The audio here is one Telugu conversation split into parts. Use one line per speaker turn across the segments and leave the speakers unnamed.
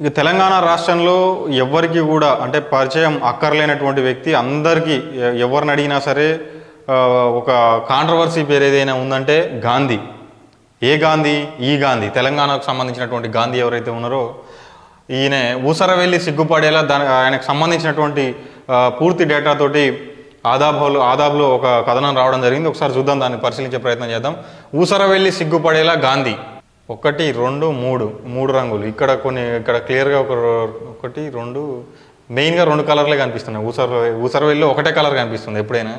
ఇక తెలంగాణ రాష్ట్రంలో ఎవరికి కూడా అంటే పరిచయం అక్కర్లేనటువంటి వ్యక్తి అందరికీ ఎవరిని అడిగినా సరే ఒక కాంట్రవర్సీ పేరు ఏదైనా ఉందంటే గాంధీ. ఏ గాంధీ? ఈ గాంధీ. తెలంగాణకు సంబంధించినటువంటి గాంధీ ఎవరైతే ఉన్నారో ఈయన ఊసర వెళ్ళి సిగ్గుపడేలా దాని ఆయనకు సంబంధించినటువంటి పూర్తి డేటాతోటి ఆదాబ్లో ఆదాబ్లో ఒక కథనం రావడం జరిగింది. ఒకసారి చూద్దాం దాన్ని పరిశీలించే ప్రయత్నం చేద్దాం. ఊసర వెళ్ళి సిగ్గుపడేలా గాంధీ. ఒకటి రెండు మూడు మూడు రంగులు. ఇక్కడ కొన్ని ఇక్కడ క్లియర్గా ఒక ఒకటి రెండు మెయిన్గా రెండు కలర్లే కనిపిస్తున్నాయి. ఊసర ఊసరవెల్లిలో ఒకటే కలర్ కనిపిస్తుంది ఎప్పుడైనా.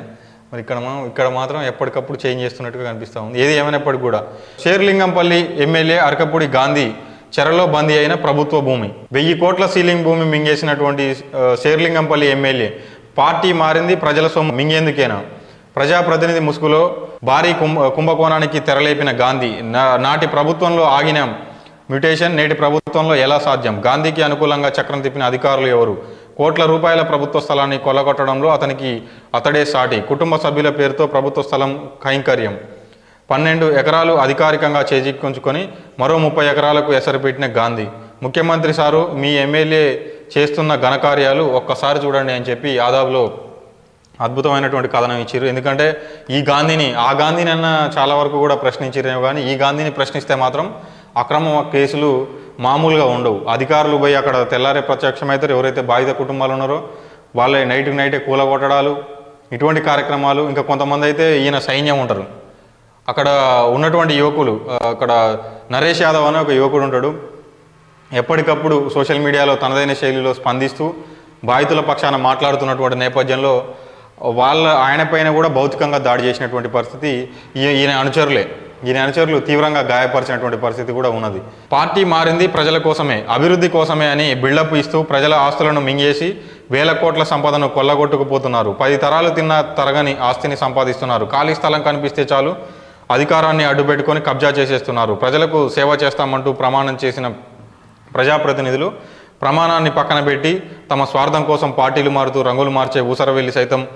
మరి ఇక్కడ మనం ఇక్కడ మాత్రం ఎప్పటికప్పుడు చేంజ్ చేస్తున్నట్టుగా కనిపిస్తూ ఉంది. ఏది ఏమైనప్పటికీ కూడా. షేర్లింగంపల్లి ఎమ్మెల్యే అరకపూడి గాంధీ చెరలో బందీ అయిన ప్రభుత్వ భూమి. వెయ్యి కోట్ల సీలింగ్ భూమి మింగేసినటువంటి షేర్లింగంపల్లి ఎమ్మెల్యే. పార్టీ మారింది ప్రజల సొమ్ము మింగేందుకేనా? ప్రజాప్రతినిధి ముసుగులో భారీ కుంభ కుంభకోణానికి తెరలేపిన గాంధీ నా- నాటి ప్రభుత్వంలో ఆగిన మ్యుటేషన్ నేటి ప్రభుత్వంలో ఎలా సాధ్యం? గాంధీకి అనుకూలంగా చక్రం తిప్పిన అధికారులు ఎవరు? కోట్ల రూపాయల ప్రభుత్వ స్థలాన్ని కొల్లగొట్టడంలో అతనికి అతడే సాటి. కుటుంబ సభ్యుల పేరుతో ప్రభుత్వ స్థలం కైంకర్యం. పన్నెండు ఎకరాలు అధికారికంగా చేజిక్కుంచుకొని మరో ముప్పై ఎకరాలకు ఎసరుపెట్టిన గాంధీ. ముఖ్యమంత్రి సారు మీ ఎమ్మెల్యే చేస్తున్న ఘనకార్యాలు ఒక్కసారి చూడండి అని చెప్పి ఆదాబ్లో అద్భుతమైనటువంటి కథనం ఇచ్చారు ఎందుకంటే ఈ గాంధీని ఆ గాంధీని అన్న చాలా వరకు కూడా ప్రశ్నించారేమో కానీ ఈ గాంధీని ప్రశ్నిస్తే మాత్రం అక్రమ కేసులు మామూలుగా ఉండవు. అధికారులు పోయి అక్కడ తెల్లారే ప్రత్యక్షమవుతారు ఎవరైతే బాధిత కుటుంబాలు ఉన్నారో వాళ్ళ నైట్కి నైటే కూలగొట్టడాలు ఇటువంటి కార్యక్రమాలు ఇంకా కొంతమంది అయితే ఈయన సైన్యం ఉంటారు. అక్కడ ఉన్నటువంటి యువకులు అక్కడ నరేష్ యాదవ్ అనే ఒక యువకుడు ఉంటాడు. ఎప్పటికప్పుడు సోషల్ మీడియాలో తనదైన శైలిలో స్పందిస్తూ బాధితుల పక్షాన మాట్లాడుతున్నటువంటి నేపథ్యంలో వాళ్ళ ఆయన పైన కూడా భౌతికంగా దాడి చేసినటువంటి పరిస్థితి ఈ- ఈయన అనుచరులే. ఈయన అనుచరులు తీవ్రంగా గాయపరిచినటువంటి పరిస్థితి కూడా ఉన్నది. పార్టీ మారింది ప్రజల కోసమే అభివృద్ధి కోసమే అని బిల్డప్ ఇస్తూ ప్రజల ఆస్తులను మింగేసి వేల కోట్ల సంపదను కొల్లగొట్టుకుపోతున్నారు. పది తరాలు తిన్న తరగని ఆస్తిని సంపాదిస్తున్నారు. ఖాళీ స్థలం కనిపిస్తే చాలు అధికారాన్ని అడ్డుపెట్టుకొని కబ్జా చేసేస్తున్నారు. ప్రజలకు సేవ చేస్తామంటూ ప్రమాణం చేసిన ప్రజాప్రతినిధులు ప్రమాణాన్ని పక్కన పెట్టి తమ స్వార్థం కోసం పార్టీలు మారుతూ రంగులు మార్చే ఊసరవెల్లి సైతం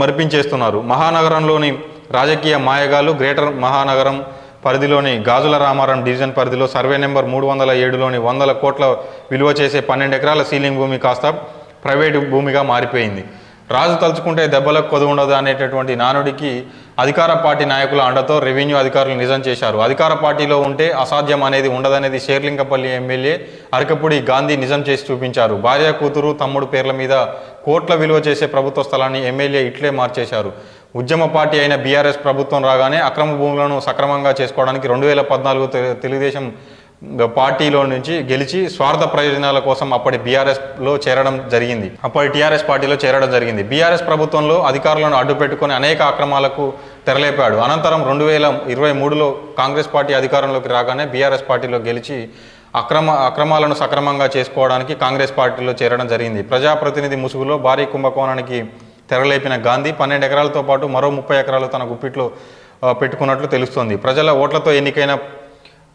మరిపించేస్తున్నారు. మహానగరంలోని రాజకీయ మాయగాలు గ్రేటర్ మహానగరం పరిధిలోని గాజుల రామారం డివిజన్ పరిధిలో సర్వే నెంబర్ మూడు వందల ఏడులోని వందల కోట్ల విలువ చేసే పన్నెండు ఎకరాల సీలింగ్ భూమి కాస్త ప్రైవేటు భూమిగా మారిపోయింది. రాజు తలుచుకుంటే దెబ్బలకు కొదు ఉండదు అనేటటువంటి నానుడికి అధికార పార్టీ నాయకుల అండతో రెవెన్యూ అధికారులు నిజం చేశారు. అధికార పార్టీలో ఉంటే అసాధ్యం అనేది ఉండదనేది షేర్లింగపల్లి ఎమ్మెల్యే అరకపూడి గాంధీ నిజం చేసి చూపించారు. భార్య కూతురు తమ్ముడు పేర్ల మీద కోట్ల విలువ చేసే ప్రభుత్వ స్థలాన్ని ఎమ్మెల్యే ఇట్లే మార్చేశారు. ఉద్యమ పార్టీ అయిన బీఆర్ఎస్ ప్రభుత్వం రాగానే అక్రమ భూములను సక్రమంగా చేసుకోవడానికి రెండు వేల పద్నాలుగు తెలుగుదేశం పార్టీలో నుంచి గెలిచి స్వార్థ ప్రయోజనాల కోసం అప్పటి బీఆర్ఎస్లో చేరడం జరిగింది. అప్పటి టీఆర్ఎస్ పార్టీలో చేరడం జరిగింది. బీఆర్ఎస్ ప్రభుత్వంలో అధికారులను అడ్డుపెట్టుకుని అనేక అక్రమాలకు తెరలేపాడు. అనంతరం రెండు వేల ఇరవై మూడులో కాంగ్రెస్ పార్టీ అధికారంలోకి రాగానే బీఆర్ఎస్ పార్టీలో గెలిచి అక్రమ అక్రమాలను సక్రమంగా చేసుకోవడానికి కాంగ్రెస్ పార్టీలో చేరడం జరిగింది. ప్రజాప్రతినిధి ముసుగులో భారీ కుంభకోణానికి తెరలేపిన గాంధీ పన్నెండు ఎకరాలతో పాటు మరో ముప్పై ఎకరాలు తన గుప్పిట్లో పెట్టుకున్నట్లు తెలుస్తోంది. ప్రజల ఓట్లతో ఎన్నికైన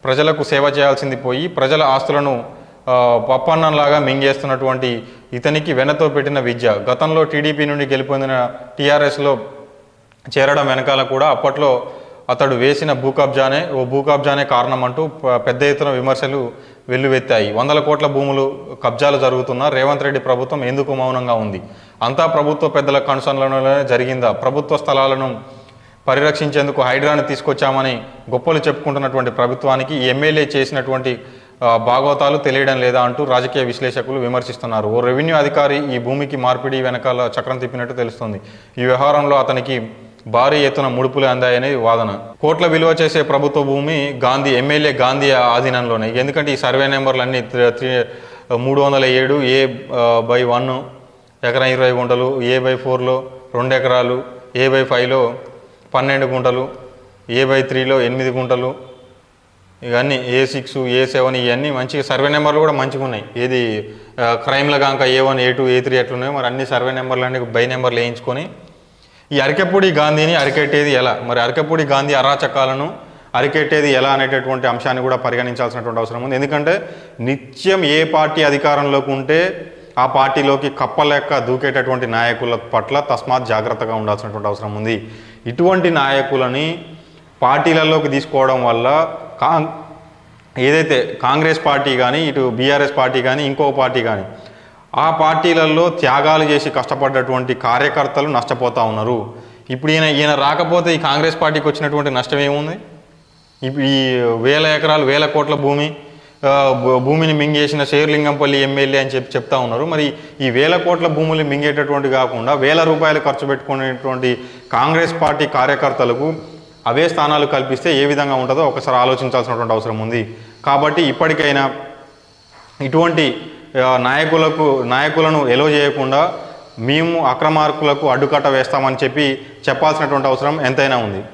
ప్రజలకు సేవ చేయాల్సింది పోయి ప్రజల ఆస్తులను పప్పన్నంలాగా మింగేస్తున్నటువంటి ఇతనికి వెనతో పెట్టిన విద్య. గతంలో టీడీపీ నుండి గెలుపొందిన టీఆర్ఎస్లో చేరడం వెనకాల కూడా అప్పట్లో అతడు వేసిన భూకబ్జానే ఓ భూకబ్జానే కారణం అంటూ పెద్ద ఎత్తున విమర్శలు వెల్లువెత్తాయి. వందల కోట్ల భూములు కబ్జాలు జరుగుతున్న రేవంత్ రెడ్డి ప్రభుత్వం ఎందుకు మౌనంగా ఉంది? అంతా ప్రభుత్వ పెద్దల కన్సర్న్లలోనే జరిగిందా? ప్రభుత్వ స్థలాలను పరిరక్షించేందుకు హైడ్రాను తీసుకొచ్చామని గొప్పలు చెప్పుకుంటున్నటువంటి ప్రభుత్వానికి ఎమ్మెల్యే చేసినటువంటి భాగవతాలు తెలియడం లేదా అంటూ రాజకీయ విశ్లేషకులు విమర్శిస్తున్నారు. ఓ రెవెన్యూ అధికారి ఈ భూమికి మార్పిడి వెనకాల చక్రం తిప్పినట్టు తెలుస్తుంది. ఈ వ్యవహారంలో అతనికి భారీ ఎత్తున ముడుపులు అందాయని వాదన. కోట్ల విలువ చేసే ప్రభుత్వ భూమి గాంధీ ఎమ్మెల్యే గాంధీ ఆధీనంలోనే. ఎందుకంటే ఈ సర్వే నెంబర్లన్నీ అన్ని మూడు వందల ఏడు ఏ బై వన్ ఎకరం ఇరవై గుంటలు ఏ బై ఫోర్లో రెండు ఎకరాలు ఏ బై ఫైవ్లో పన్నెండు గుంటలు ఏ బై త్రీలో ఎనిమిది గుంటలు. ఇవన్నీ ఏ సిక్స్ ఏ సెవెన్ ఇవన్నీ మంచిగా సర్వే నెంబర్లు కూడా మంచిగా ఉన్నాయి. ఏది క్రైమ్ల కాక A one A two A three ఎట్లున్నాయో మరి అన్ని సర్వే నెంబర్లు అన్ని బై నెంబర్లు వేయించుకొని ఈ అరకెపూడి గాంధీని అరికెట్టేది ఎలా? మరి అరకెపూడి గాంధీ అరాచకాలను అరికెట్టేది ఎలా అనేటటువంటి అంశాన్ని కూడా పరిగణించాల్సినటువంటి అవసరం ఉంది. ఎందుకంటే నిత్యం ఏ పార్టీ అధికారంలోకి ఉంటే ఆ పార్టీలోకి కప్పలేక దూకేటటువంటి నాయకుల పట్ల తస్మాత్ జాగ్రత్తగా ఉండాల్సినటువంటి అవసరం ఉంది. ఇటువంటి నాయకులని పార్టీలలోకి తీసుకోవడం వల్ల కా ఏదైతే కాంగ్రెస్ పార్టీ కానీ ఇటు బీఆర్ఎస్ పార్టీ కానీ ఇంకో పార్టీ కానీ ఆ పార్టీలలో త్యాగాలు చేసి కష్టపడ్డటువంటి కార్యకర్తలు నష్టపోతూ ఉన్నారు. ఇప్పుడు ఈయన ఈయన రాకపోతే ఈ కాంగ్రెస్ పార్టీకి వచ్చినటువంటి నష్టం ఏముంది? ఇప్పుడు ఈ వేల ఎకరాలు వేల కోట్ల భూమి భూ- భూమిని మింగేసిన శేర్లింగంపల్లి ఎమ్మెల్యే అని చెప్పి చెప్తా ఉన్నారు. మరి ఈ వేల కోట్ల భూములు మింగేటటువంటి కాకుండా వేల రూపాయలు ఖర్చు పెట్టుకునేటువంటి కాంగ్రెస్ పార్టీ కార్యకర్తలకు అవే స్థానాలు కల్పిస్తే ఏ విధంగా ఉంటుందో ఒకసారి ఆలోచించాల్సినటువంటి అవసరం ఉంది. కాబట్టి ఇప్పటికైనా ఇటువంటి నాయకులకు నాయకులను ఎలో చేయకుండా మేము అక్రమార్కులకు అడ్డుకట్ట వేస్తామని చెప్పి చెప్పాల్సినటువంటి అవసరం ఎంతైనా ఉంది.